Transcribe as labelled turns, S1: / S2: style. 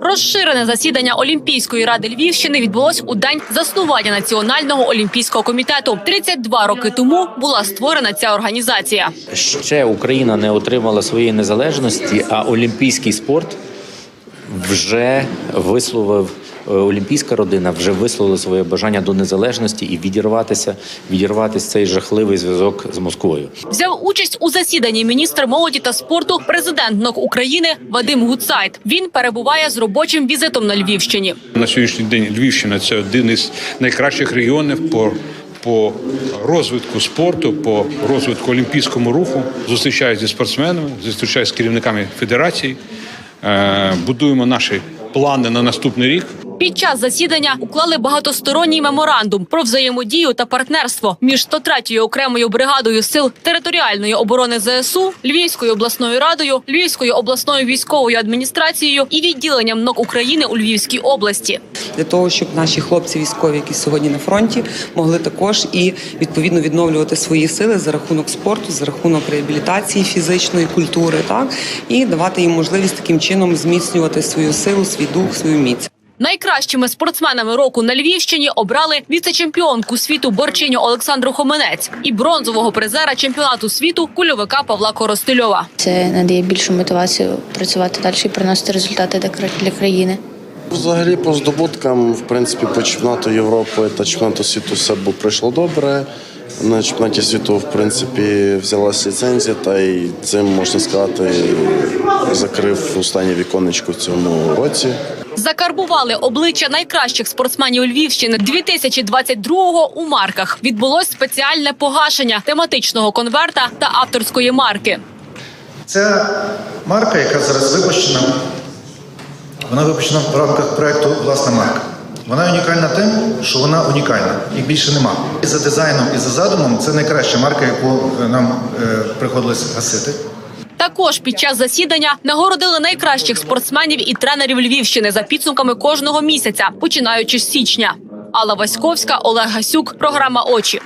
S1: Розширене засідання Олімпійської ради Львівщини відбулось у день заснування Національного олімпійського комітету. 32 роки тому була створена ця організація.
S2: Ще Україна не отримала своєї незалежності, а олімпійський спорт вже висловив. Е, Олімпійська родина вже висловила своє бажання до незалежності і відірватися, відірватися цей жахливий зв'язок з Москвою.
S1: Взяв участь у засіданні міністр молоді та спорту, президент НОК України Вадим Гуцайт. Він перебуває з робочим візитом на Львівщині.
S3: На сьогоднішній день Львівщина це один із найкращих регіонів по, по розвитку спорту, по розвитку олімпійському руху. Зустрічаюся зі спортсменами, зустрічаюся з керівниками федерацій, е, будуємо наші плани на наступний рік.
S1: Під час засідання уклали багатосторонній меморандум про взаємодію та партнерство між 103-ю окремою бригадою сил територіальної оборони ЗСУ, Львівською обласною радою, Львівською обласною військовою адміністрацією і відділенням НОК України у Львівській області.
S4: для того, щоб наші хлопці військові, які сьогодні на фронті, могли також і відповідно відновлювати свої сили за рахунок спорту, за рахунок реабілітації фізичної культури, так і давати їм можливість таким чином зміцнювати свою силу, свій дух, свою міць.
S1: Найкращими спортсменами року на Львівщині обрали віце-чемпіонку світу борчиню Олександру Хоменець і бронзового призера чемпіонату світу кульовика Павла Коростильова.
S5: Це надає більшу мотивацію працювати далі і приносити результати для кра- для країни.
S6: Взагалі, по здобуткам, в принципі, по чемпіонату Європи та чемпіонату світу все було пройшло добре. На чемпіонаті світу, в принципі, взялася ліцензія, та й цим можна сказати, закрив останнє віконечко в цьому році.
S1: Закарбували обличчя найкращих спортсменів Львівщини 2022-го у марках. Відбулось спеціальне погашення тематичного конверта та авторської марки.
S7: Це марка, яка зараз випущена. Вона випущена в рамках проекту Власна марка. Вона унікальна тим, що вона унікальна, їх більше нема. І за дизайном, і за задумом це найкраща марка, яку е, нам е, приходилось гасити.
S1: Також під час засідання нагородили найкращих спортсменів і тренерів Львівщини за підсумками кожного місяця, починаючи з січня. Алла Васьковська, Олег Гасюк, програма Очі.